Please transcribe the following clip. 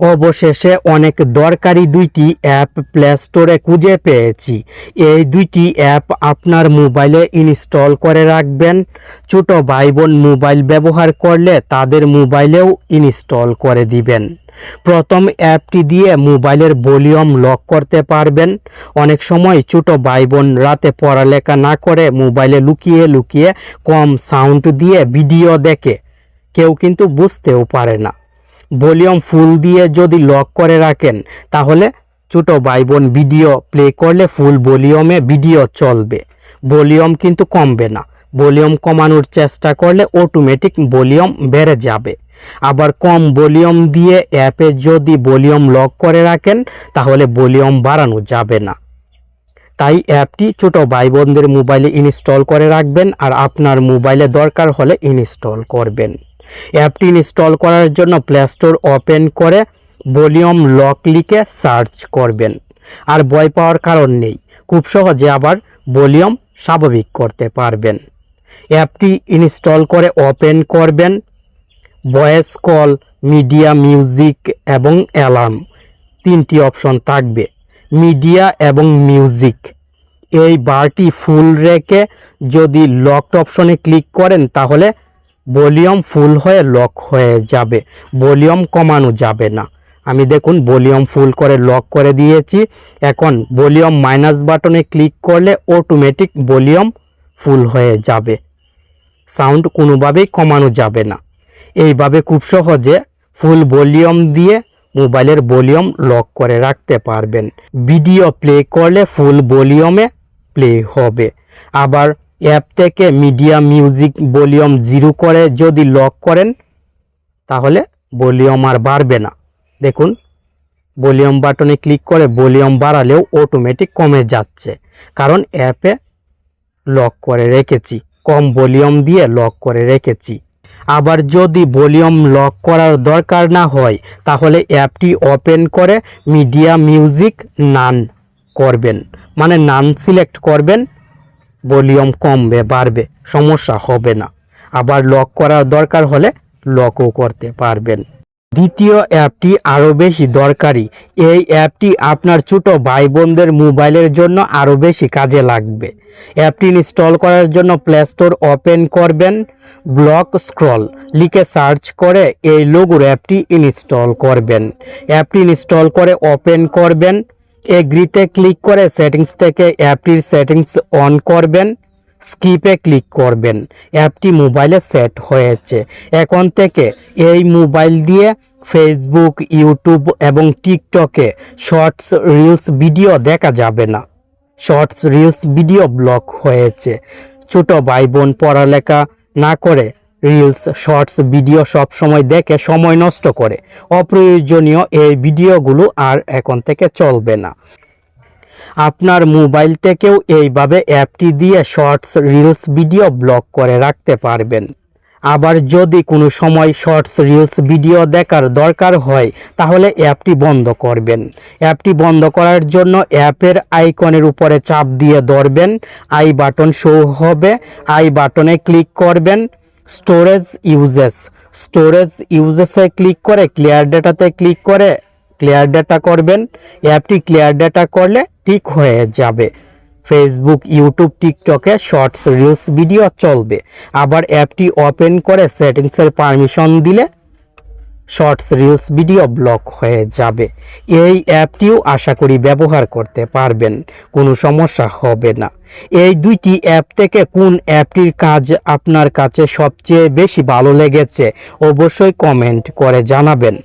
অবশেষে অনেক দরকারি দুইটি অ্যাপ প্লে স্টোরে খুঁজে পেয়েছি। এই দুইটি অ্যাপ আপনার মোবাইলে ইনস্টল করে রাখবেন। ছোট ভাই বোন মোবাইল ব্যবহার করলে তাদের মোবাইলেও ইনস্টল করে দিবেন। প্রথম অ্যাপটি দিয়ে মোবাইলের ভলিউম লক করতে পারবেন। অনেক সময় ছোট ভাই বোন রাতে পড়ালেখা না করে মোবাইলে লুকিয়ে লুকিয়ে কম সাউন্ড দিয়ে ভিডিও দেখে। কেউ কিন্তু বুঝতেও পারে না। ভলিউম ফুল দিয়ে যদি লক করে রাখেন, তাহলে ছোট ভাই বোন ভিডিও প্লে করলে ফুল ভলিউমে ভিডিও চলবে। ভলিউম কিন্তু কমবে না। ভলিউম কমানোর চেষ্টা করলে অটোমেটিক ভলিউম বেড়ে যাবে। আবার কম ভলিউম দিয়ে অ্যাপে যদি ভলিউম লক করে রাখেন, তাহলে ভলিউম বাড়ানো যাবে না। তাই অ্যাপটি ছোট ভাই বোনদের মোবাইলে ইনস্টল করে রাখবেন আর আপনার মোবাইলে দরকার হলে ইনস্টল করবেন। অ্যাপটি ইনস্টল করার জন্য প্লে স্টোর ওপেন করে ভলিউম লক লিখে সার্চ করবেন। আর ভয় পাওয়ার কারণ নেই, খুব সহজে আবার ভলিউম স্বাভাবিক করতে পারবেন। অ্যাপটি ইনস্টল করে ওপেন করবেন। ভয়েস কল, মিডিয়া, মিউজিক এবং অ্যালার্ম তিনটি অপশন থাকবে, মিডিয়া এবং মিউজিক। এই বারটি ফুল রেখে যদি লকড অপশনে ক্লিক করেন তাহলে ভলিউম ফুল হয়ে লক হয়ে যাবে, ভলিউম কমানো যাবে না। আমি দেখুন ভলিউম ফুল করে লক করে দিয়েছি, এখন ভলিউম মাইনাস বাটনে ক্লিক করলে অটোমেটিক ভলিউম ফুল হয়ে যাবে। সাউন্ড কোনোভাবেই কমানো যাবে না। এইভাবে খুব সহজে ফুল ভলিউম দিয়ে মোবাইলের ভলিউম লক করে রাখতে পারবেন। ভিডিও প্লে করলে ফুল ভলিউমে প্লে হবে। আবার অ্যাপ থেকে মিডিয়া মিউজিক ভলিউম জিরো করে যদি লক করেন, তাহলে ভলিউম আর বাড়বে না। দেখুন, ভলিউম বাটনে ক্লিক করে ভলিউম বাড়ালেও অটোমেটিক কমে যাচ্ছে। কারণ অ্যাপে লক করে রেখেছি, কম ভলিউম দিয়ে লক করে রেখেছি। আবার যদি ভলিউম লক করার দরকার না হয়, তাহলে অ্যাপটি ওপেন করে মিডিয়া মিউজিক নান করবেন। মানে নান সিলেক্ট করবেন ভলিউম কমবে, বাড়বে, সমস্যা হবে না। আবার লক করার দরকার হলে লকও করতে পারবেন। দ্বিতীয় অ্যাপটি আরও বেশি দরকারি। এই অ্যাপটি আপনার ছোট ভাই বোনদের মোবাইলের জন্য আরও বেশি কাজে লাগবে। অ্যাপটি ইনস্টল করার জন্য প্লে স্টোর ওপেন করবেন। ব্লক স্ক্রল লিখে সার্চ করে এই লোগোর অ্যাপটি ইনস্টল করবেন। অ্যাপটি ইনস্টল করে ওপেন করবেন। এগ্রিতে ক্লিক করে সেটিংস থেকে অ্যাপটির সেটিংস অন করবেন, স্কিপে ক্লিক করবেন। অ্যাপটি মোবাইলে সেট হয়েছে। এখন থেকে এই মোবাইল দিয়ে ফেসবুক, ইউটিউব এবং টিকটকে শর্টস, রিলস ভিডিও দেখা যাবে না। শর্টস, রিলস ভিডিও ব্লক হয়েছে। ছোট ভাই বোন পড়ালেখা না করে রিলস শর্টস ভিডিও সব সময় দেখে সময় নষ্ট করে। অপ্রয়োজনীয় এই ভিডিওগুলো আর এখন থেকে চলবে না। আপনার মোবাইল থেকেও এইভাবে অ্যাপটি দিয়ে শর্টস রিলস ভিডিও ব্লক করে রাখতে পারবেন। আবার যদি কোনো সময় শর্টস রিলস ভিডিও দেখার দরকার হয়, তাহলে অ্যাপটি বন্ধ করবেন। অ্যাপটি বন্ধ করার জন্য অ্যাপের আইকনের উপরে চাপ দিয়ে ধরবেন। আই বাটন শো হবে। আই বাটনে ক্লিক করবেন। স্টোরেজ ইউজেস স্টোরেজ ইউজেসে ক্লিক করে ক্লিয়ার ডেটাতে ক্লিক করে ক্লিয়ার ডেটা করবেন। অ্যাপটি ক্লিয়ার ডেটা করলে ঠিক হয়ে যাবে। ফেসবুক ইউটিউব টিকটকে শর্টস রিলস ভিডিও চলবে। আবার অ্যাপটি ওপেন করে সেটিংসের পারমিশন দিলে শর্টস, রিলস, ভিডিও ব্লক হয়ে যাবে। এই অ্যাপটিও আশা করি ব্যবহার করতে পারবেন, কোনো সমস্যা হবে না। এই দুইটি অ্যাপ থেকে কোন অ্যাপটির কাজ আপনার কাছে সবচেয়ে বেশি ভালো লেগেছে, অবশ্যই কমেন্ট করে জানাবেন।